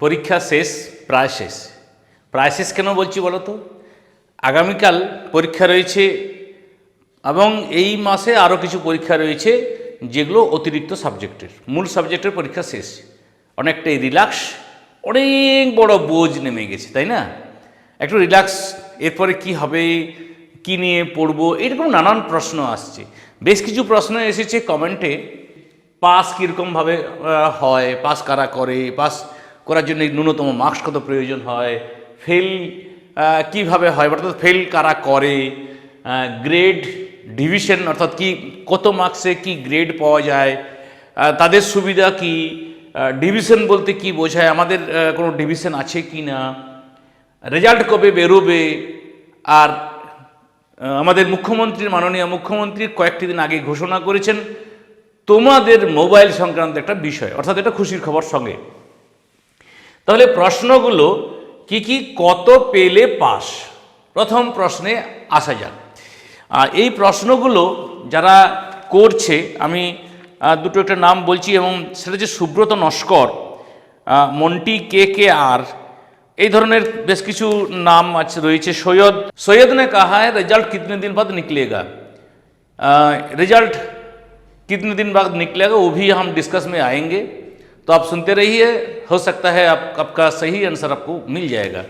পরীক্ষা শেষ, প্রায় শেষ। প্রায় শেষ কেন বলছি বলো তো? আগামীকাল পরীক্ষা রয়েছে এবং এই মাসে আরও কিছু পরীক্ষা রয়েছে যেগুলো অতিরিক্ত সাবজেক্টের। মূল সাবজেক্টের পরীক্ষা শেষ। অনেকটাই রিল্যাক্স, অনেক বড় বোঝ নেমে গেছে, তাই না? একটু রিল্যাক্স, এরপরে কি হবে, কি নিয়ে পড়ব, এরকম নানান প্রশ্ন আসছে। বেশ কিছু প্রশ্ন এসেছে কমেন্টে, পাস কীরকমভাবে হয়, পাস কারা করে, পাস করার জন্য ন্যূনতম মার্কস কত প্রয়োজন হয়? ফেল কীভাবে হয়? অর্থাৎ ফেল কারা করে? গ্রেড ডিভিশন, অর্থাৎ কি, কত মার্কসে কি গ্রেড পাওয়া যায়? তাদের সুবিধা কি? ডিভিশন বলতে কি বোঝায়? আমাদের কোনো ডিভিশন আছে কি না? রেজাল্ট কবে বেরোবে? আর আমাদের মুখ্যমন্ত্রীর, মাননীয় মুখ্যমন্ত্রী কয়েকটি দিন আগে ঘোষণা করেছেন, তোমাদের মোবাইল সংক্রান্ত একটা বিষয়, অর্থাৎ এটা খুশির খবর সঙ্গে। তাহলে প্রশ্নগুলো কি কি কত পেলে পাস প্রথম প্রশ্নে আসা যাক আর এই প্রশ্নগুলো যারা করছে আমি আহ, দুটো একটা নাম বলছি এবং সেটা যে সুব্রত নস্কর আহ, মন্টি কে কে আর এই ধরনের বেশ কিছু নাম আছে রয়েছে সৈয়দ সৈয়দ ने कहा है रिजल्ट कितने दिन बाद निकलेगा रिजल्ट कितने दिन बाद निकलेगा वो भी हम डिस्कस में आएंगे तो आप सुनते रहिए हो सकता है आप आपका सही आंसर आपको मिल जाएगा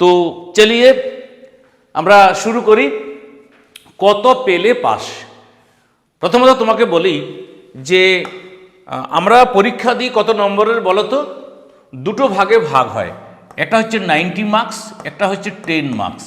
তো চলিয়ে আমরা শুরু করি কত পেলে পাস প্রথমত তোমাকে বলি যে আহ, আমরা পরীক্ষা দিই কত নম্বরের বলো তো দুটো ভাগে ভাগ হয় একটা হচ্ছে নাইনটি মার্কস একটা হচ্ছে টেন মার্কস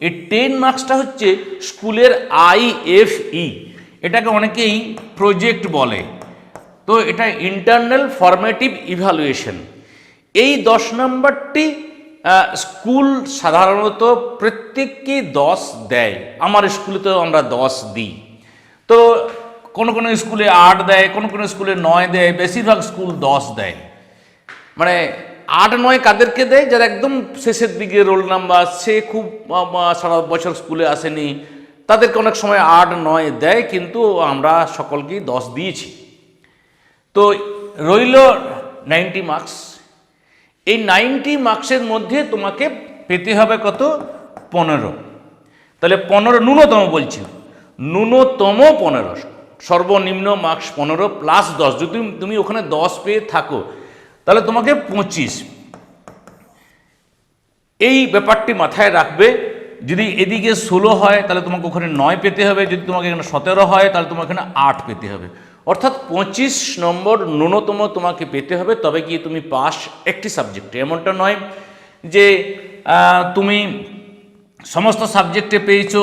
এই টেন মার্কসটা হচ্ছে স্কুলের আইএফই এটাকে অনেকেই প্রজেক্ট বলে তো এটা ইন্টারনাল ফরমেটিভ ইভ্যালুয়েশন এই দশ নম্বরটি স্কুল সাধারণত প্রত্যেককে দশ দেয়। আমার স্কুলে তো আমরা দশ দিই। তো কোনো কোনো স্কুলে আট দেয়, কোনো কোনো স্কুলে নয় দেয়, বেশিরভাগ স্কুল দশ দেয়। মানে আট, নয় কাদেরকে দেয়? যারা একদম শেষের দিকে রোল নাম্বার সে খুব সারা বছর স্কুলে আসেনি, তাদেরকে অনেক সময় আট, নয় দেয়, কিন্তু আমরা সকলকেই দশ দিয়েছি। তো রইল নাইনটি মার্কস এই নাইনটি মার্কসের মধ্যে তোমাকে পেতে হবে কত? পনেরো। তাহলে পনেরো ন্যূনতম বলছি। ন্যূনতম পনেরো। সর্বনিম্ন মার্কস পনেরো প্লাস দশ। যদি তুমি- ওখানে দশ পেয়ে থাকো, তাহলে তোমাকে পঁচিশ। এই ব্যাপারটি মাথায় রাখবে। যদি এদিকে ষোলো হয়, তাহলে তোমাকে ওখানে নয় পেতে হবে। যদি তোমাকে এখানে সতেরো হয়, তাহলে তোমাকে এখানে আট পেতে হবে। অর্থাৎ পঁচিশ নম্বর ন্যূনতম তোমাকে পেতে হবে, তবে গিয়ে তুমি পাস একটি সাবজেক্টে এমনটা নয় যে তুমি সমস্ত সাবজেক্টে পেয়েছ,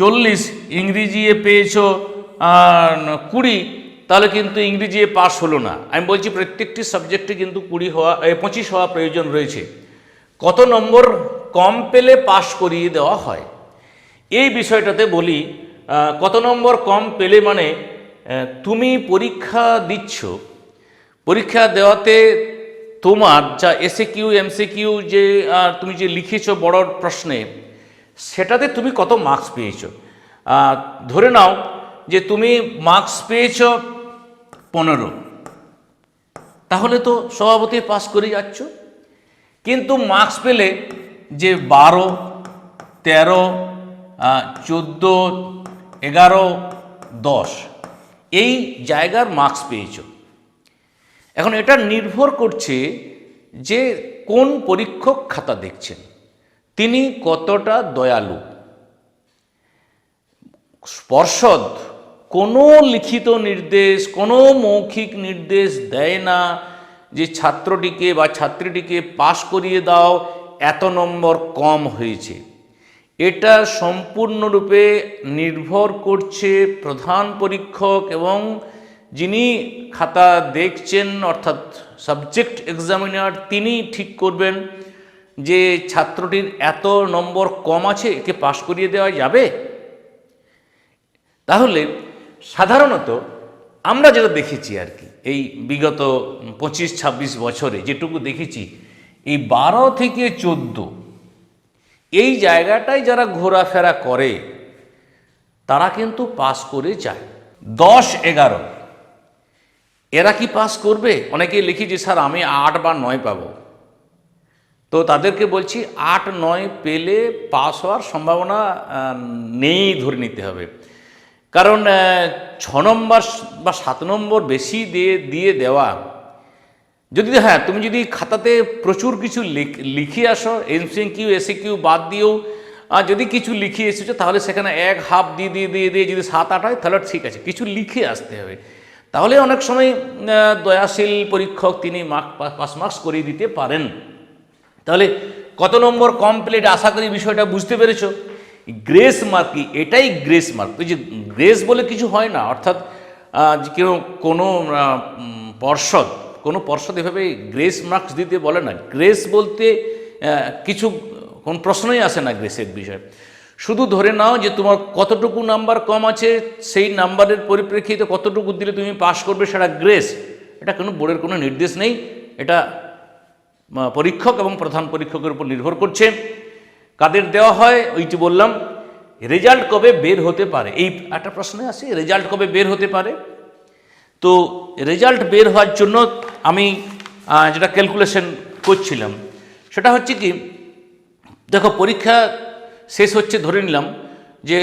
চল্লিশ ইংরেজিয়ে পেয়েছ কুড়ি, তাহলে কিন্তু ইংরেজি পাস হলো না। আমি বলছি প্রত্যেকটি সাবজেক্টে কিন্তু কুড়ি হওয়া পঁচিশ হওয়া প্রয়োজন রয়েছে। কত নম্বর কম পেলে পাস করিয়ে দেওয়া হয়? এই বিষয়টাতে বলি কত নম্বর কম পেলে মানে তুমি পরীক্ষা দিচ্ছ পরীক্ষা দেওয়াতে তোমার যা এসে কিউ এমসি কিউ যে আহ, তুমি যে লিখেছো বড় প্রশ্নে সেটাতে তুমি কত মার্কস পেয়েছ? ধরে নাও যে তুমি মার্কস পেয়েছ পনেরো। তাহলে তো সভাপতি পাস করে যাচ্ছ। কিন্তু মার্কস পেলে যে বারো তেরো চোদ্দ এগারো দশ এই জায়গার মার্কস পেয়েছ। এখন এটা নির্ভর করছে যে কোন পরীক্ষক খাতা দেখছেন। তিনি কতটা দয়ালু। পর্ষদ কোনো লিখিত নির্দেশ, কোনো মৌখিক নির্দেশ দেয় না যে ছাত্রটিকে বা ছাত্রীটিকে পাশ করিয়ে দাও, এত নম্বর কম হয়েছে। এটা সম্পূর্ণরূপে নির্ভর করছে প্রধান পরীক্ষক এবং যিনি খাতা দেখছেন, অর্থাৎ সাবজেক্ট এক্সামিনার, তিনি ঠিক করবেন যে ছাত্রটির এত নম্বর কম আছে, একে পাশ করিয়ে দেওয়া যাবে? তাহলে সাধারণত আমরা যেটা দেখেছি আর কি, এই বিগত পঁচিশ ছাব্বিশ বছরে যেটুকু দেখেছি, এই বারো থেকে চোদ্দ এই জায়গাটায় যারা ঘোরাফেরা করে, তারা কিন্তু পাস করে যায়। দশ এগারো। এরা কি পাস করবে? অনেকেই লিখি যে, স্যার, আমি আট বা নয় পাবো। তো তাদেরকে বলছি, আট, নয় পেলে পাস হওয়ার সম্ভাবনা নেই ধরে নিতে হবে। কারণ ছ নম্বর বা সাত নম্বর বেশি দিয়ে দিয়ে দেওয়া যদি হ্যাঁ তুমি যদি খাতাতে প্রচুর কিছু লিখ- আসো এমসিএন কিউ এসি কিউ বাদ দিয়েও আর যদি কিছু লিখে এসেছ, তাহলে সেখানে এক, হাফ দিয়ে দিয়ে দিয়ে দিয়ে যদি সাত, আট হয়, তাহলে ঠিক আছে, কিছু লিখে আসতে হবে। তাহলে অনেক সময় দয়াশীল পরীক্ষক তিনি মার্ক পাস মার্কস করিয়ে দিতে পারেন। তাহলে কত নম্বর কমপ্লিট আশা করি বিষয়টা বুঝতে পেরেছ? গ্রেস মার্ক কি? এটাই গ্রেস মার্ক। ওই যে গ্রেস বলে কিছু হয় না, অর্থাৎ কেউ কোনো পর্ষদ কোনো পর্ষদ এভাবে গ্রেস মার্কস দিতে বলে না। গ্রেস বলতে কিছু, কোন প্রশ্নই আসে না গ্রেসের বিষয়। শুধু ধরে নাও যে তোমার কতটুকু নাম্বার কম আছে, সেই নাম্বারের পরিপ্রেক্ষিতে কতটুকু দিলে তুমি পাশ করবে সেটা গ্রেস এটা কোনো বোর্ডের কোনো নির্দেশ নেই। এটা পরীক্ষক এবং প্রধান পরীক্ষকের উপর নির্ভর করছে। কাদের দেওয়া হয়, ওইটি বললাম। রেজাল্ট কবে বের হতে পারে? এই একটা প্রশ্নে আছে রেজাল্ট কবে বের হতে পারে? তো রেজাল্ট বের হওয়ার জন্য আমি যেটা ক্যালকুলেশন করছিলাম, সেটা হচ্ছে কি, দেখো পরীক্ষা শেষ হচ্ছে ধরে নিলাম যে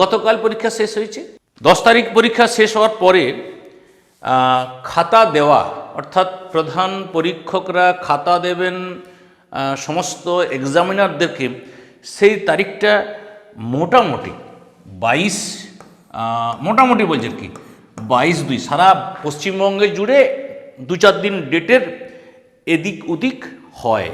গতকাল পরীক্ষা শেষ হয়েছে। দশ তারিখ পরীক্ষা শেষ হওয়ার পরে খাতা দেওয়া, অর্থাৎ প্রধান পরীক্ষকরা খাতা দেবেন সমস্ত এক্সামিনারদেরকে সেই তারিখটা মোটামুটি বাইশ মোটামুটি বলছে কি বাইশ দুই, সারা পশ্চিমবঙ্গে জুড়ে দু চার দিন ডেটের এদিক ওদিক হয়।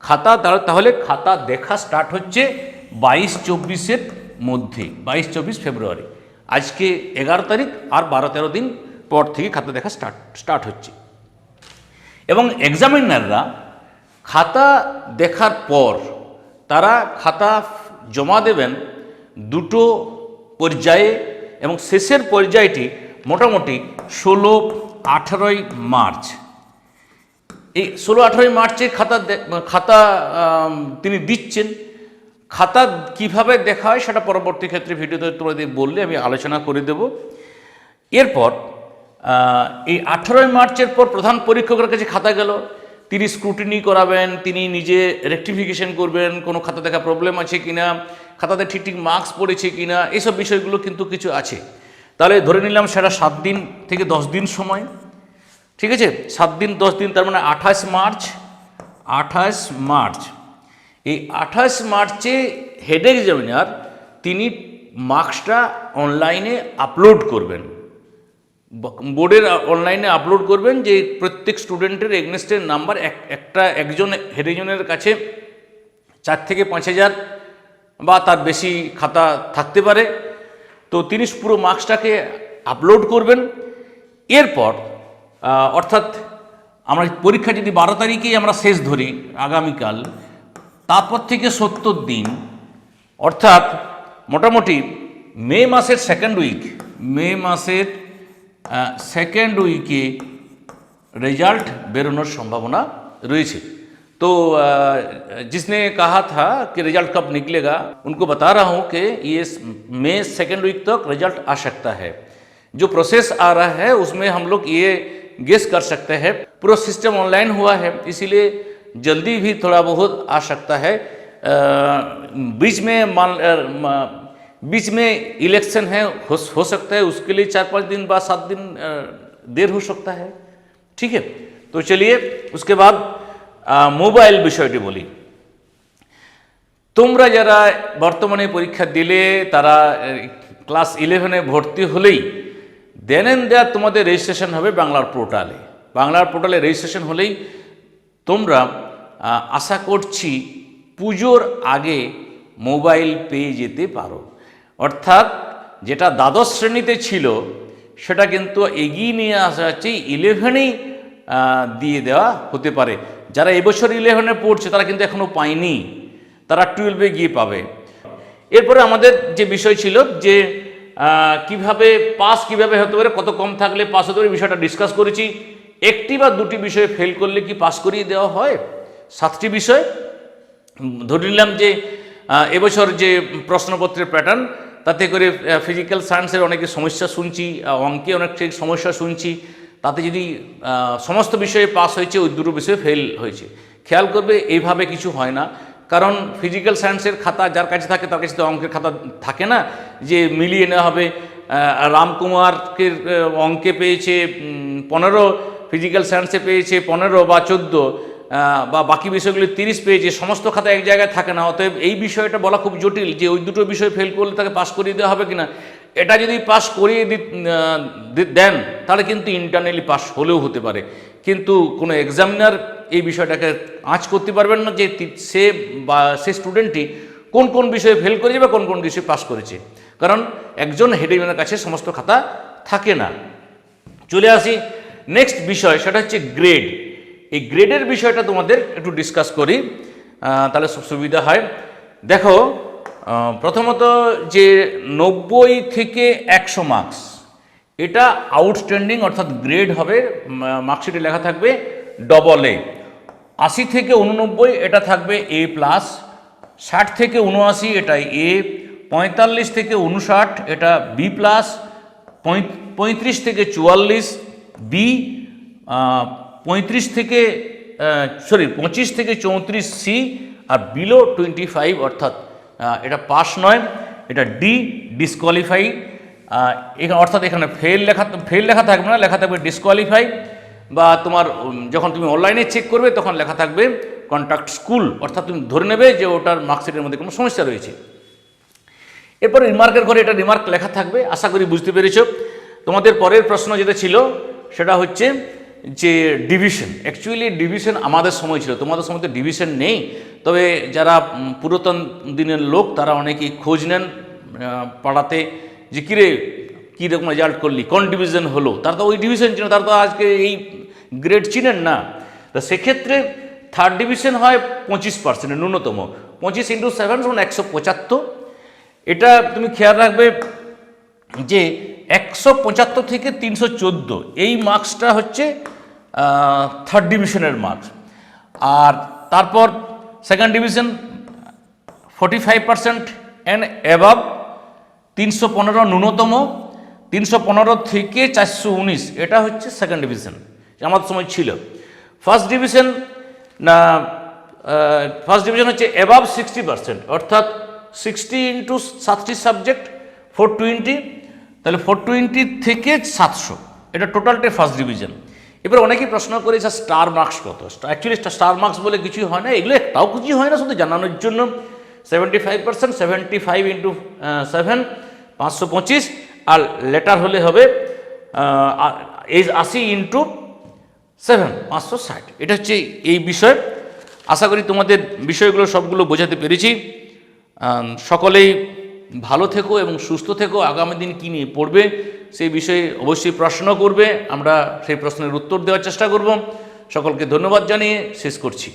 খাতা তাহলে- তাহলে খাতা দেখা স্টার্ট হচ্ছে বাইশ চব্বিশের মধ্যে, বাইশ চব্বিশ ফেব্রুয়ারি। আজকে এগারো তারিখ আর বারো তেরো দিন পর থেকে খাতা দেখা স্টার্ট স্টার্ট হচ্ছে। এবং এক্সামিনাররা খাতা দেখার পর তারা খাতা জমা দেবেন দুটো পর্যায়ে এবং শেষের পর্যায়টি মোটামুটি ষোলো আঠারোই মার্চ। এই ষোলো আঠারোই মার্চে খাতা খাতা তিনি দিচ্ছেন। খাতা কীভাবে দেখা হয় সেটা পরবর্তী ক্ষেত্রে ভিডিওতে তোমাদের বললে আমি আলোচনা করে দেব। এরপর এই আঠারোই মার্চের পর প্রধান পরীক্ষকের কাছে খাতা গেল। তিনি স্ক্রুটিনি করাবেন, তিনি নিজে রেকটিফিকেশন করবেন, কোনো খাতা দেখা প্রবলেম আছে কিনা, খাতাতে ঠিক ঠিক মার্কস পড়েছে কিনা, এসব বিষয়গুলো কিন্তু কিছু আছে। তাহলে ধরে নিলাম সেটা সাত দিন থেকে দশ দিন সময়। ঠিক আছে? সাত দিন, দশ দিন, তার মানে আঠাশ মার্চ আঠাশ মার্চ। এই আঠাশ মার্চে হেড এক্সামিনার তিনি মার্কসটা অনলাইনে আপলোড করবেন। বোর্ডের অনলাইনে আপলোড করবেন যে প্রত্যেক স্টুডেন্টের এগনেস্টের নাম্বার এক, একটা একজন হেড এক্সামিনারের কাছে চার থেকে পাঁচ হাজার বা তার বেশি খাতা থাকতে পারে। তো তিনি পুরো মার্কসটাকে আপলোড করবেন। এরপর অর্থাৎ আমরা পরীক্ষা যদি বারো তারিখেই আমরা শেষ ধরি আগামীকাল, তারপর থেকে সত্তর দিন, অর্থাৎ মোটামুটি মে মাসের সেকেন্ড উইক মে মাসের সেকেন্ড উইকে রেজাল্ট বেরোনোর সম্ভাবনা রয়েছে। तो जिसने कहा था कि रिज़ल्ट कब निकलेगा उनको बता रहा हूँ कि ये मई सेकेंड वीक तक रिज़ल्ट आ सकता है। जो प्रोसेस आ रहा है उसमें हम लोग ये गेस कर सकते हैं। पूरा सिस्टम ऑनलाइन हुआ है इसीलिए जल्दी भी थोड़ा बहुत आ सकता है। बीच में मान बीच में इलेक्शन है हो, हो सकता है उसके लिए चार पाँच दिन बाद सात दिन देर हो सकता है। ठीक है? तो चलिए उसके बाद মোবাইল বিষয়টি বলি। তোমরা যারা বর্তমানে পরীক্ষা দিলে, তারা ক্লাস ইলেভেনে ভর্তি হলেই দেন দেয়ার তোমাদের রেজিস্ট্রেশন হবে বাংলার পোর্টালে বাংলার পোর্টালে রেজিস্ট্রেশন হলেই তোমরা আশা করছি পুজোর আগে মোবাইল পেয়ে যেতে পারো। অর্থাৎ যেটা দ্বাদশ শ্রেণীতে ছিল, সেটা কিন্তু এগিয়ে নিয়ে আসা হচ্ছে ইলেভেনেই দিয়ে দেওয়া হতে পারে। যারা এবছর ইলেভেনে পড়ছে, তারা কিন্তু এখনও পায়নি। তারা টুয়েলভে গিয়ে পাবে। এরপরে আমাদের যে বিষয় ছিল যে কীভাবে পাস কীভাবে হতে পারে, কত কম থাকলে পাস হতে পারে বিষয়টা ডিসকাস করেছি। একটি বা দুটি বিষয়ে ফেল করলে কি পাস করিয়ে দেওয়া হয়? সাতটি বিষয়। ধরে নিলাম যে এবছর যে প্রশ্নপত্রের প্যাটার্ন তাতে করে ফিজিক্যাল সায়েন্সের অনেকে সমস্যা শুনছি অঙ্কে অনেক সমস্যা শুনছি। তাতে যদি সমস্ত বিষয়ে পাস হয়েছে, ওই দুটো বিষয়ে ফেল হয়েছে। খেয়াল করবে, এইভাবে কিছু হয় না। কারণ ফিজিক্যাল সায়েন্সের খাতা যার কাছে থাকে, তার কাছে তো অঙ্কের খাতা থাকে না, যে মিলিয়ে নেওয়া হবে। রামকুমারকে অঙ্কে পেয়েছে পনেরো ফিজিক্যাল সায়েন্সে পেয়েছে পনেরো বা চোদ্দ বা বাকি বিষয়গুলি তিরিশ পেয়েছে, সমস্ত খাতা এক জায়গায় থাকে না। অতএব এই বিষয়টা বলা খুব জটিল যে ওই দুটো বিষয় ফেল করলে তাকে পাস করিয়ে দেওয়া হবে কিনা। এটা যদি পাস করিয়ে দেন, তাহলে কিন্তু ইন্টারনালি পাস হলেও হতে পারে। কিন্তু কোনো এক্সামিনার এই বিষয়টাকে আঁচ করতে পারবেন না যে সে বা সে স্টুডেন্টটি কোন কোন বিষয়ে ফেল করেছে বা কোন কোন বিষয়ে পাস করেছে। কারণ একজন হেডম্যানের কাছে সমস্ত খাতা থাকে না। চলে আসি নেক্সট বিষয়, সেটা হচ্ছে গ্রেড এই গ্রেডের বিষয়টা তোমাদের একটু ডিসকাস করি। তাহলে সব সুবিধা হয়। দেখো প্রথমত যে নব্বই থেকে একশো মার্কস এটা আউটস্ট্যান্ডিং অর্থাৎ গ্রেড হবে মার্কশিটে লেখা থাকবে ডবল এ আশি থেকে উননব্বই এটা থাকবে এ প্লাস ষাট থেকে উনআশি এটা এ পঁয়তাল্লিশ থেকে উনষাট এটা বি প্লাস পঁয়ত্রিশ থেকে চুয়াল্লিশ বি পঁয়ত্রিশ থেকে সরি পঁচিশ থেকে চৌত্রিশ সি আর বিলো টোয়েন্টি ফাইভ অর্থাৎ এটা পাস নয়, এটা ডি ডিসকোয়ালিফাই এখানে অর্থাৎ এখানে ফেল লেখা ফেল লেখা থাকবে না, লেখা থাকবে ডিসকোয়ালিফাই বা তোমার যখন তুমি অনলাইনে চেক করবে, তখন লেখা থাকবে কন্ট্যাক্ট স্কুল অর্থাৎ তুমি ধরে নেবে যে ওটার মার্কশিটের মধ্যে কোনো সমস্যা রয়েছে। এরপরে রিমার্কের ঘরে এটা রিমার্ক লেখা থাকবে, আশা করি বুঝতে পেরেছ। তোমাদের পরের প্রশ্ন যেটা ছিল, সেটা হচ্ছে যে ডিভিশন অ্যাকচুয়ালি ডিভিশন আমাদের সময় ছিল, তোমাদের সময় তো ডিভিশন নেই, তবে যারা পুরাতন দিনের লোক, তারা অনেকেই খোঁজ নেন পাড়াতে, যে কিরে কীরকম রেজাল্ট করলি, কোন ডিভিশন হলো? তারা তো ওই ডিভিশন ছিল তারা তো আজকে এই গ্রেড চিনেন না। তো সেক্ষেত্রে থার্ড ডিভিশন হয় পঁচিশ পার্সেন্ট ন্যূনতম। পঁচিশ ইন্টু সেভেন সমান একশো পঁচাত্তর। এটা তুমি খেয়াল রাখবে যে একশো পঁচাত্তর থেকে তিনশো চোদ্দ, এই মার্কসটা হচ্ছে থার্ড ডিভিশনের মার্কস আর তারপর second division forty five percent and above তিনশো পনেরো ন্যূনতম, তিনশো পনেরো থেকে চারশো উনিশ। এটা হচ্ছে সেকেন্ড ডিভিশন আমার সময় ছিল। ফার্স্ট ডিভিশন না ফার্স্ট ডিভিশন হচ্ছে অ্যাবাভ সিক্সটি পার্সেন্ট অর্থাৎ সিক্সটি ইন্টু সাতটি সাবজেক্ট ফোর টোয়েন্টি তাহলে ফোর টোয়েন্টি থেকে সাতশো। এটা টোটালটাই ফার্স্ট ডিভিশন এবার অনেকেই প্রশ্ন করেছে স্টার মার্কস কত? অ্যাকচুয়ালি কিছুই মার্কস বলে কিছুই হয় না, এগুলো একটাও কিছুই হয় না, শুধু জানানোর জন্য। Seventy five percent seventy five into seven পাঁচশো পঁচিশ, আর লেটার হলে হবে এই আশি ইন্টু সেভেন পাঁচশো ষাট। এটা হচ্ছে এই বিষয়। আশা করি তোমাদের বিষয়গুলো সবগুলো বোঝাতে পেরেছি। সকলেই ভালো থেকো এবং সুস্থ থেকো, আগামী দিন কী নিয়ে পড়বে সেই বিষয়ে অবশ্যই প্রশ্ন করবে। আমরা সেই প্রশ্নের উত্তর দেওয়ার চেষ্টা করব। সকলকে ধন্যবাদ জানিয়ে শেষ করছি।